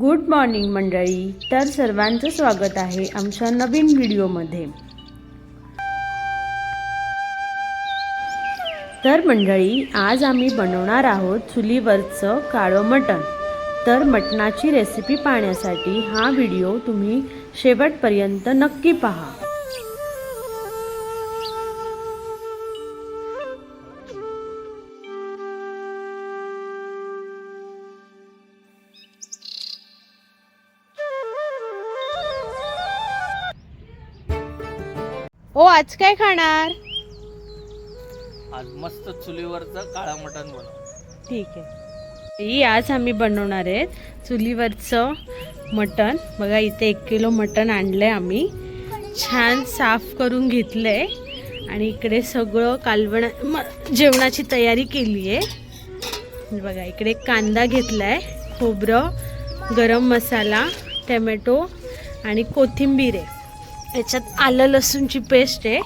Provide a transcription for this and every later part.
Good morning मंडळी तर सर्वांचं स्वागत आहे आमच्या नवीन व्हिडिओमध्ये. तर मंडळी आज आम्ही बनवणार आहोत चुलीवरचं काळं मटण. तर मटणाची रेसिपी पाहण्यासाठी हा व्हिडिओ तुम्ही शेवटपर्यंत नक्की पहा. आज काय खाणार? आज मस्त चुलीवरचं काळा मटण बनव. ठीक आहे. ही आज आम्ही बनवणार आहेत चुलीवरचं मटण. बघा इथे एक किलो मटण आणलंय आम्ही. छान साफ करून घेतलंय. आणि इकडे सगळं कालवण म- जेवणाची तयारी केली आहे. बघा इकडे कांदा घेतलाय. खोबरं गरम मसाला टमॅटो आणि कोथिंबीर आहे. याच्यात आलं लसूणची पेस्ट आहे.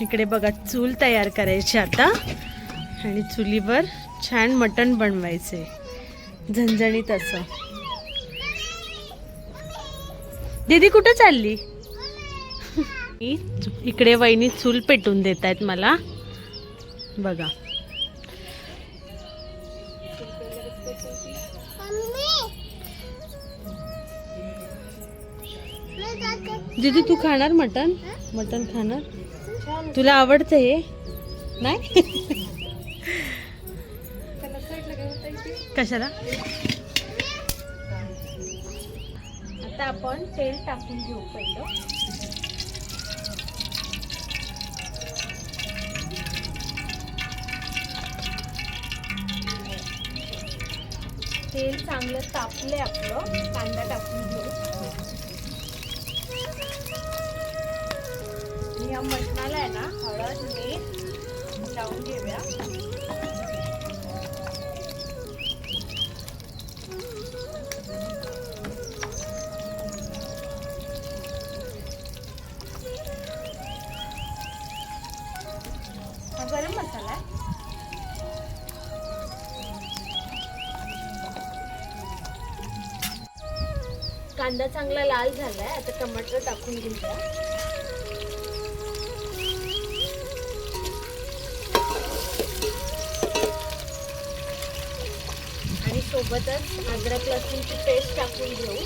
इकडे बघा चूल तयार करायची आता. आणि चुलीवर छान मटण बनवायचे. झणझणीत असं. दीदी कुठं चालली? इकडे वहिनी चूल पेटून देत आहेत मला. बघा. दीदी तू खाणार मटन मटन खाणार? तुला आवडतं हे? नाही? कशाला? आता आपण तेल टाकून घेऊ पहिलं. तेल चांगलं तापले आपलं. कांदा ह्या या मटणाला आहे ना हळद मीठ लावून घेऊया. हा गरम मसाला आहे. कांदा चांगला लाल झालाय आता टमाटर टाकून घेऊया. सोबतच अद्रक लसूणची पेस्ट टाकून घेऊ.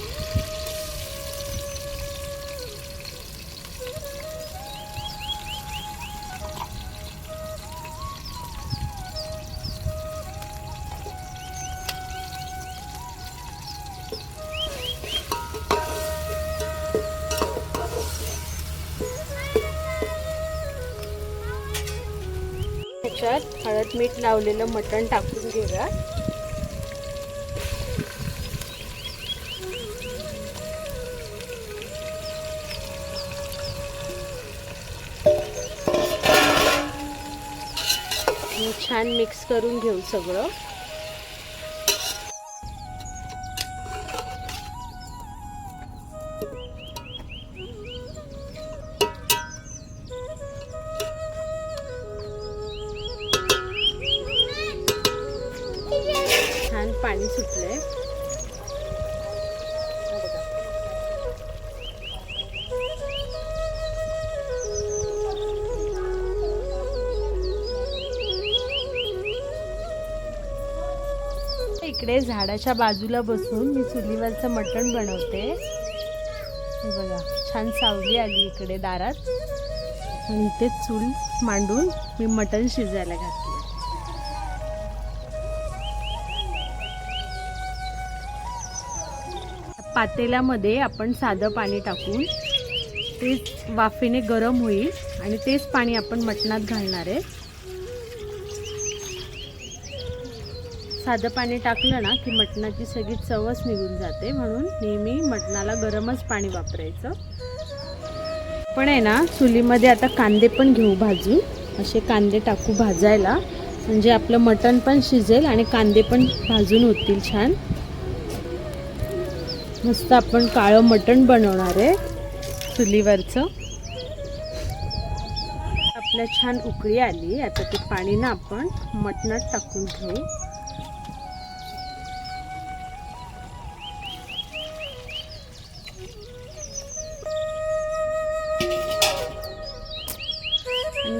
त्याच्यात हळद मीठ लावलेलं मटण टाकून घेऊया छान मिक्स करून घेऊ सगळं. छान पाणी सुटलंय. इकडे झाडाच्या बाजूला बसून मी चुलीवरचं मटण बनवते. हे बघा छान सावली आली इकडे दारात. आणि इथे चूल मांडून मी मटण शिजायला घातलं पातेल्यामध्ये आपण साधं पाणी टाकून तेच वाफेने गरम होईल आणि तेच पाणी आपण मटणात घालणार आहे. साधं पाणी टाकलं ना की मटणाची सगळी चवच निघून जाते. म्हणून नेहमी मटणाला गरमच पाणी वापरायचं. पण आहे ना चुलीमध्ये आता कांदे पण घेऊ भाजून. असे कांदे टाकू भाजायला. म्हणजे आपलं मटण पण शिजेल आणि कांदे पण भाजून होतील छान. मस्त आपण काळं मटण बनवणार आहे चुलीवरचं. आपल्या छान उकळी आली. आता ते पाणी ना आपण मटणात टाकून घेऊ.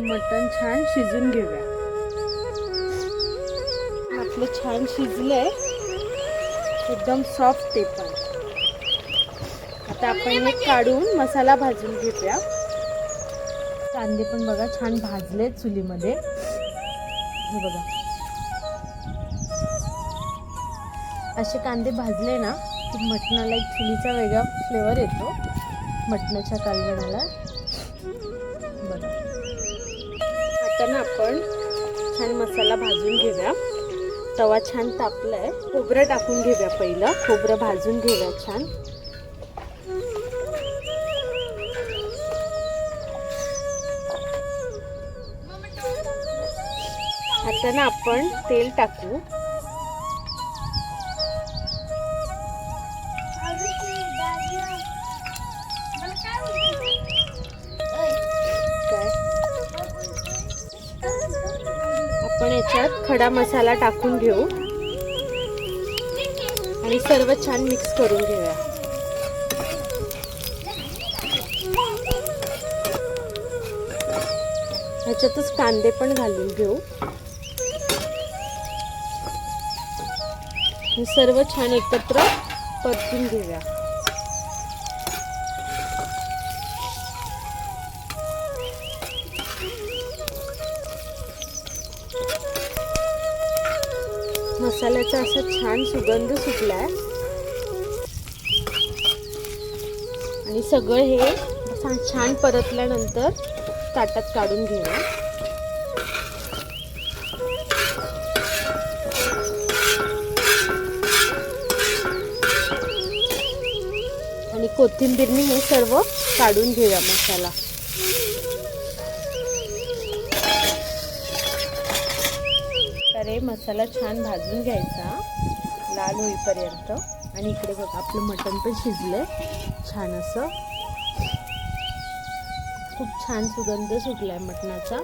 मटण छान शिजून घेऊया. आपलं छान शिजलंय. एकदम सॉफ्ट ते पण. आता आपण हे काढून मसाला भाजून घेऊया. कांदे पण बघा छान भाजले चुलीमध्ये. हे बघा. असे कांदे भाजले ना की मटणाला एक चुलीचा वेगळा फ्लेवर येतो. मटणाच्या कालवणाला. आता ना आपण छान मसाला भाजून घेऊया. तवा छान तापलाय. खोबरं टाकून घेऊया पहिलं. खोबरं भाजून घेऊया छान. आता ना आपण तेल टाकू. याच्यात खडा मसाला टाकून घेऊ. आणि सर्व छान मिक्स करून घेऊया. ह्याच्यातच कांदे पण घालून घेऊ. सर्व छान एकत्र परतून घेऊया. मसाल्याचा असा छान सुगंध सुटला आहे आणि सगळं हे छान छान परतल्यानंतर ताटात काढून घेऊया आणि कोथिंबीरने हे सर्व काढून घेऊया मसाला. प्रकारे हे मसाला छान भाजून घ्यायचा लाल होईपर्यंत. आणि इकडे बघा आपलं मटण पण शिजलंय. छान असं. खूप छान सुगंध सुटलाय मटणाचा.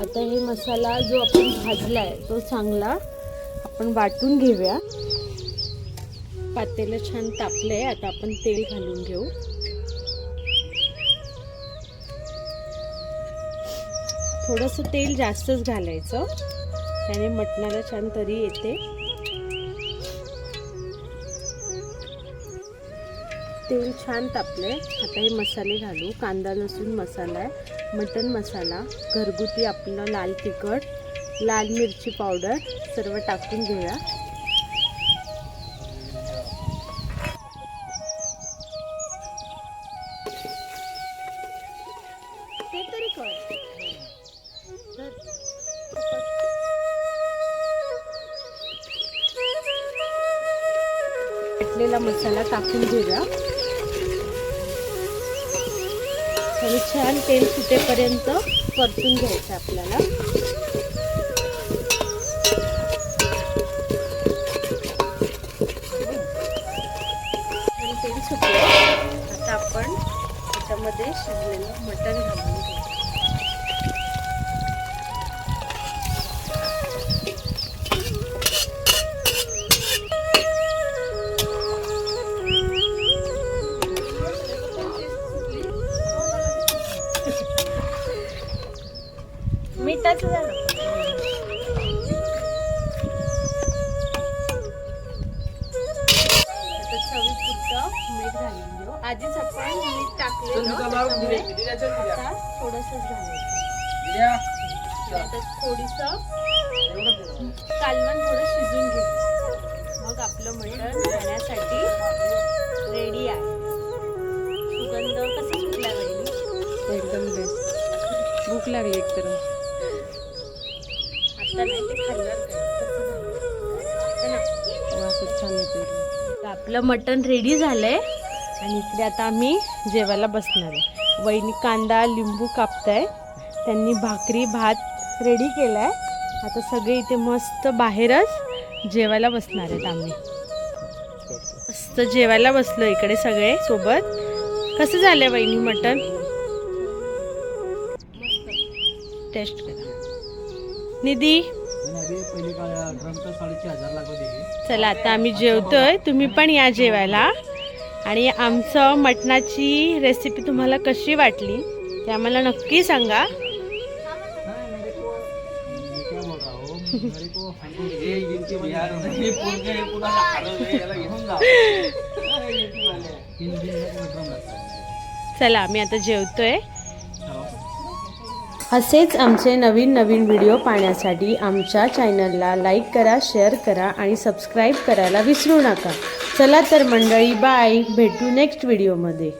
आता हे मसाला जो आपण भाजला आहे तो चांगला आपण वाटून घेऊया. पातेलं छान तापलंय आता आपण तेल घालून घेऊ. थोडंसं तेल जास्तच घालायचं. त्याने मटणाला छान तरी येते. तेल छान तापले आता हे मसाले घालू. कांदा लसूण मसाला आहे. मटण मसाला. घरगुती आपलं लाल तिखट लाल मिरची पावडर सर्व टाकून घेऊया. ते तरी कर. केलेला मसाला टाकून घेऊया. आणि छान तेल सुटेपर्यंत परतून घ्यायचं आपल्याला. तेल सुटलं. आता आपण त्याच्यामध्ये शिजलेलं मटण घालून आधीच आपण मीठ टाकलेलं त्याच्यामुळे आता घालायचं. आता थोडीसं कालवण थोडं शिजून घेऊ. मग आपलं मटण खाण्यासाठी रेडी आहे. सुगंध कसा सुटला वहिनी एकदम बेस्ट भूक लागली एक तर आता नाही ते खाल्लं आपलं मटण रेडी झालंय. आणि इकडे आता आम्ही जेवायला बसणार आहे. वहिनी कांदा लिंबू कापत आहे त्यांनी भाकरी भात रेडी केलाय. आता सगळे इथे मस्त बाहेरच जेवायला बसणार आहेत आम्ही. मस्त जेवायला बसलो इकडे सगळे सोबत. कसं झालंय वहिनी मटन टेस्ट करा. निधी? चला आता आम्ही जेवतोय. तुम्ही पण या जेवायला. आणि आमचं मटणाची रेसिपी तुम्हाला कशी वाटली ते आम्हाला नक्की सांगा. चला आम्ही आता जेवतोय. असेच आमचे नवीन नवीन व्हिडिओ पाहण्यासाठी आमच्या चॅनलला लाईक करा शेअर करा आणि सबस्क्राईब करायला विसरू नका. चला तर मंडळी बाय भेटू नेक्स्ट व्हिडिओमध्ये